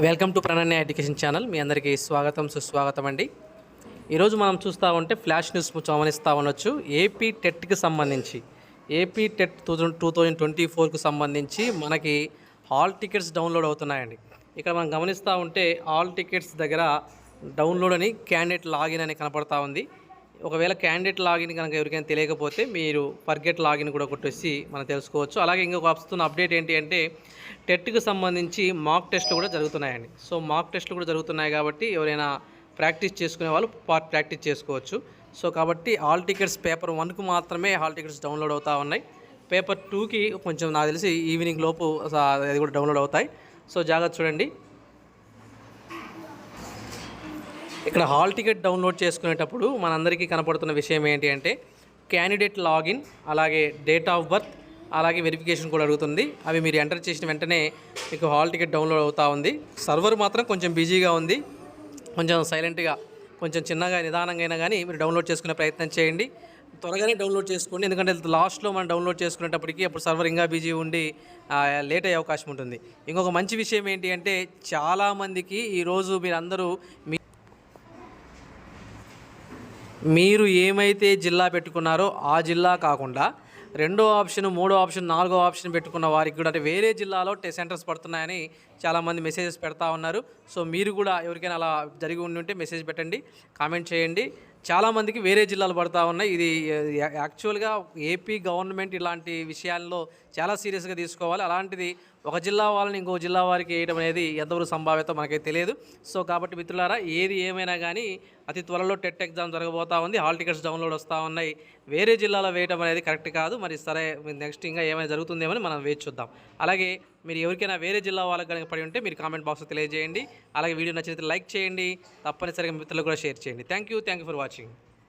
Welcome to Prananya education channel. మీ అందరికీ స్వాగతం సుస్వాగతం అండి. ఈరోజు మనం చూస్తూ ఉంటే ఫ్లాష్ న్యూస్ గమనిస్తూ ఉండొచ్చు. ఏపీ టెట్కి సంబంధించి AP TET two thousand two thousand twenty ఫోర్కు సంబంధించి మనకి హాల్ టికెట్స్ డౌన్లోడ్ అవుతున్నాయండి. ఇక్కడ మనం గమనిస్తూ ఉంటే హాల్ టికెట్స్ దగ్గర డౌన్లోడ్ అని క్యాండిడేట్ లాగిన్ అని కనపడతా ఉంది. ఒకవేళ క్యాండిడేట్ లాగిన్ కనుక ఎవరికైనా తెలియకపోతే మీరు ఫర్గెట్ లాగిన్ కూడా కొట్టేసి మనం తెలుసుకోవచ్చు. అలాగే ఇంకొక వస్తున్న అప్డేట్ ఏంటి అంటే టెట్కి సంబంధించి మాక్ టెస్ట్లు కూడా జరుగుతున్నాయండి. సో మాక్ టెస్ట్లు కూడా జరుగుతున్నాయి కాబట్టి ఎవరైనా ప్రాక్టీస్ చేసుకునే వాళ్ళు పార్ట్ ప్రాక్టీస్ చేసుకోవచ్చు. సో కాబట్టి హాల్ టికెట్స్ పేపర్ వన్కు మాత్రమే హాల్ టికెట్స్ డౌన్లోడ్ అవుతూ ఉన్నాయి. పేపర్ టూకి కొంచెం నాకు తెలిసి ఈవినింగ్ లోపు అది కూడా డౌన్లోడ్ అవుతాయి. సో జాగ్రత్త చూడండి. ఇక్కడ హాల్ టికెట్ డౌన్లోడ్ చేసుకునేటప్పుడు మనందరికీ కనపడుతున్న విషయం ఏంటి అంటే క్యాండిడేట్ లాగిన్ అలాగే డేట్ ఆఫ్ బర్త్ అలాగే వెరిఫికేషన్ కూడా అడుగుతుంది. అవి మీరు ఎంటర్ చేసిన వెంటనే మీకు హాల్ టికెట్ డౌన్లోడ్ అవుతూ ఉంది. సర్వర్ మాత్రం కొంచెం బిజీగా ఉంది. కొంచెం సైలెంట్గా కొంచెం చిన్నగా నిదానంగా అయినా కానీ మీరు డౌన్లోడ్ చేసుకునే ప్రయత్నం చేయండి. త్వరగానే డౌన్లోడ్ చేసుకోండి. ఎందుకంటే లాస్ట్లో మనం డౌన్లోడ్ చేసుకునేటప్పటికి అప్పుడు సర్వర్ ఇంకా బిజీ ఉండి లేట్ అయ్యే అవకాశం ఉంటుంది. ఇంకొక మంచి విషయం ఏంటి అంటే చాలామందికి ఈరోజు మీరందరూ మీ మీరు ఏమైతే జిల్లా పెట్టుకున్నారో ఆ జిల్లా కాకుండా రెండో ఆప్షన్ మూడో ఆప్షన్ నాలుగో ఆప్షన్ పెట్టుకున్న వారికి కూడా అంటే వేరే జిల్లాలో టెస్ట్ సెంటర్స్ పడుతున్నాయని చాలామంది మెసేజెస్ పెడతా ఉన్నారు. సో మీరు కూడా ఎవరికైనా అలా జరిగి ఉండి ఉంటే మెసేజ్ పెట్టండి కామెంట్ చేయండి. చాలామందికి వేరే జిల్లాలు పడతా ఉన్నాయి. ఇది యాక్చువల్గా ఏపీ గవర్నమెంట్ ఇలాంటి విషయాల్లో చాలా సీరియస్గా తీసుకోవాలి. అలాంటిది ఒక జిల్లా వాళ్ళని ఇంకో జిల్లా వారికి వేయడం అనేది ఎంతవరకు సంభావ్యత మనకైతే తెలియదు. సో కాబట్టి మిత్రులారా ఏది ఏమైనా కానీ అతి త్వరలో టెట్ ఎగ్జామ్ జరగబోతా ఉంది. హాల్ టికెట్స్ డౌన్లోడ్ వస్తూ ఉన్నాయి. వేరే జిల్లాలో వేయడం అనేది కరెక్ట్ కాదు. మరి సరే నెక్స్ట్ ఇంకా ఏమైనా జరుగుతుందేమని మనం వేచి చూద్దాం. అలాగే మీరు ఎవరికైనా వేరే జిల్లా వాళ్ళకి కనుక పడి ఉంటే మీరు కామెంట్ బాక్స్లో తెలియజేయండి. అలాగే వీడియో నచ్చితే లైక్ చేయండి. తప్పనిసరిగా మిత్రులు కూడా షేర్ చేయండి. Thank you thank you for watching